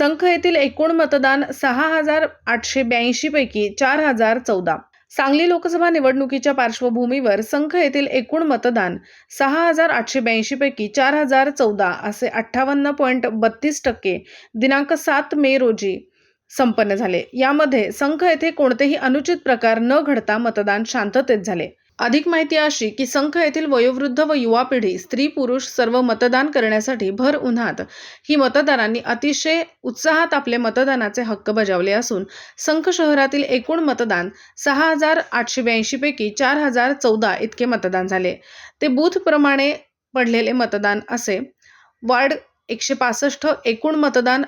संख येथील एकूण मतदान सहा हजार आठशे ब्याऐंशी पैकी चार हजार चौदा. सांगली लोकसभा निवडणुकीच्या पार्श्वभूमीवर संख येथील एकूण मतदान सहा हजार आठशे ब्याऐंशी पैकी चार हजार चौदा असे अठ्ठावन्न पॉईंट बत्तीस टक्के दिनांक सात मे रोजी संपन्न झाले. यामध्ये संख येथे कोणतेही अनुचित प्रकार न घडता मतदान शांततेत झाले. अधिक माहिती अशी की संख येथील वयोवृद्ध व युवा पिढी स्त्री पुरुष सर्व मतदान करण्यासाठी भर उन्हात. ही मतदारांनी अतिशय उत्साहात आपले मतदानाचे हक्क बजावले असून संख शहरातील एकूण मतदान सहा हजार आठशे ब्याऐंशी पैकी चार हजार चौदा इतके मतदान झाले. ते बूथप्रमाणे पडलेले मतदान असे. वार्ड एकशे पासष्ट एकूण मतदान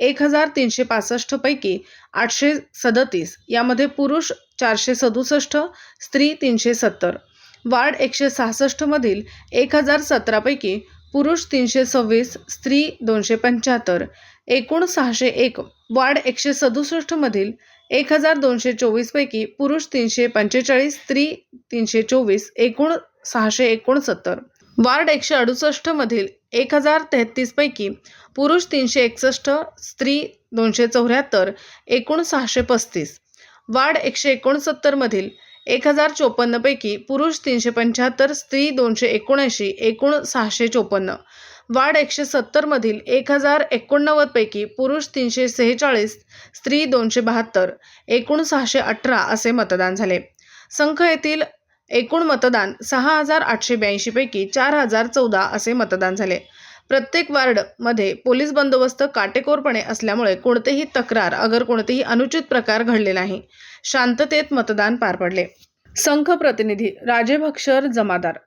एक हजार तीनशे पासष्ट पैकी आठशे सदतीस यामध्ये पुरुष चारशे सदुसष्ट स्त्री तीनशे सत्तर. वार्ड एकशे सहासष्टमधील एक हजार सतरापैकी पुरुष तीनशे सव्वीस स्त्री दोनशे पंच्याहत्तर. एकूण सहाशे एक वार्ड एकशे सदुसष्टमधील एक हजार दोनशे चोवीसपैकी पुरुष तीनशे पंचेचाळीस स्त्री तीनशे चोवीस एकूण सहाशे एकोणसत्तर. वार्ड एकशे अडुसष्टमधील एक हजार तेहतीसपैकी पुरुष तीनशे एकसष्ट स्त्री दोनशे चौऱ्याहत्तर एकूण सहाशे पस्तीस. वार्ड एकशे एकोणसत्तरमधील एक हजार चोपन्नपैकी पुरुष तीनशे पंच्याहत्तर स्त्री दोनशे एकोणऐंशी एकूण सहाशे चोपन्न. वार्ड एकशे सत्तरमधील एक हजार एकोणनव्वदपैकी पुरुष तीनशे सेहेचाळीस स्त्री दोनशे बहात्तर एकूण सहाशे अठरा असे मतदान झाले. संख येथील एकूण मतदान सहा हजार आठशे ब्याऐंशीपैकी चार हजार चौदा असे मतदान झाले. प्रत्येक वार्डमध्ये पोलीस बंदोबस्त काटेकोरपणे असल्यामुळे कोणतेही तक्रार अगर कोणतेही अनुचित प्रकार घडले नाही. शांततेत मतदान पार पडले. संघ प्रतिनिधी राजेभक्षर जमादार